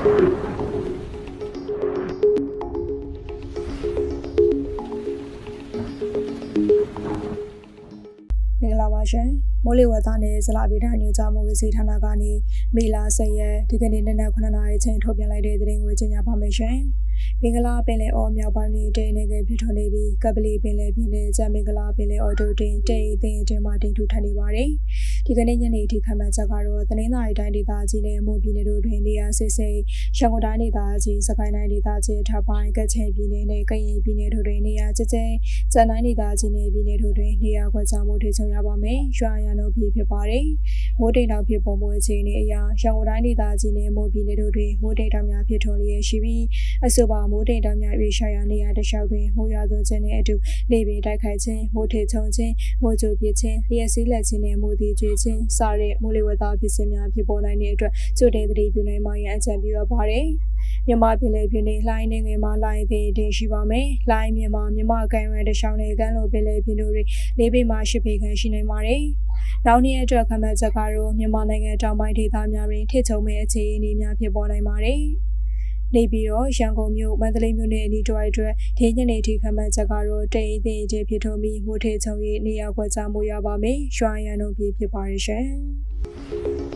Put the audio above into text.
မင်္ဂလာပါရှင်မိုးလေဝသနဲ့ဇလဗေဒညွှန်ကြားမှုဝစီဌာနကနေမေလ10ရက်ဒီကနေ့နနက်9နာရီချိန်ထုတ်ပြန်လိုက်တဲ့သတင်းကိုကြေညာပါမယ်ရှင်မင်္ဂလာပင်လယ်အော်မြောက်ပိုင်းတွင်တိမ်နေကပြထွက်နေပြီးကပလီပင်လယ်ပြင်နဲ့ဂျမင်္ဂလာပင်လယ်အော်တို့တွင်တိမ်အသင်အထင်မှတိမ်ထူထပ်နေပါတယ် ဒီကနေ့ညနေထိခန့်မှန်းချက်ကတော့တနင်္သာရီတိုင်းဒေသကြီးနဲ့မွန်ပြည်နယ်တို့တွင်နေရာစစ်စစ်ရန်ကုန်တိုင်းဒေသကြီးစကိုင်းတိုင်းဒေသကြီးထပ်ပိုင်းကချင်ပြည်နယ်နဲ့ကရင်ပြည်နယ်တို့တွင်နေရာကျကျကျန်တိုင်းဒေသကြီးနဲ့ပြည်နယ်တို့တွင်နေ ရာကွက်ကြားမှုထိချုံရပါမယ်။ရွာရန်တို့ပြည်ဖြစ်ပါတယ်။မိုးတိမ်တောင်ဖြစ်ပေါ်မှုအခြေအနေအရရန်ကုန်တိုင်းဒေသကြီးနဲ့မွန်ပြည်နယ်တို့တွင်မိုးတိမ်တောင်များဖြစ်ထွန်းလျက်ရှိပြီးအဆိုပါမိုးတိမ်တောင်များ၍ရှာရနေရာတစ်လျှောက်တွင်မိုးရွာသွန်းခြင်းနဲ့အတူလေပင်တိုက်ခိုက်ခြင်းမိုးထိချုံခြင်းမိုးကြိုပစ်ခြင်းလျှက်စီးလက်ခြင်းနဲ့မိုးတီကျွေးခြင်းစတဲ့မိုးလေဝသဖြစ်စဉ်များဖြစ်ပေါ်နိုင်တဲ့အတွက်ကြိုတင်သတိပြုနိုင်မှရန်အကြံပြုရပါတယ်။ မြန်မာပြည်လေပြည်နေလှိုင်းနေငယ်မှာလှိုင်းသေးတင်ရှိပါမယ်။လှိုင်းမြန်မာမြန်မာကန်ရန်တရှောင်းနဲ့ကန်လိုပင်လေပြည်တို့တွေလေးပေမှာရှစ်ပေခန့်ရှိနိုင်ပါတယ်။နောက်နေ့အတွက်ခန့်မှန်းချက်ကတော့မြန်မာနိုင်ငံတောင်ပိုင်းဒေသများတွင်ထစ်ချုံမဲ့အခြေအနေများဖြစ်ပေါ်နိုင်ပါတယ်။နေပြီးတော့ရန်ကုန်မြို့မန္တလေးမြို့နယ်အနီးတစ်ဝိုက်အတွက်ဒီညနေထိခန့်မှန်းချက်ကတော့တိမ်အသိအကျဖြစ်ထုံးပြီးမိုးထေချုံ၍နေရာကွက်ကြားမိုးရပါမယ်။ရွှာရန်တို့ပြည်ဖြစ်ပါရရှင်။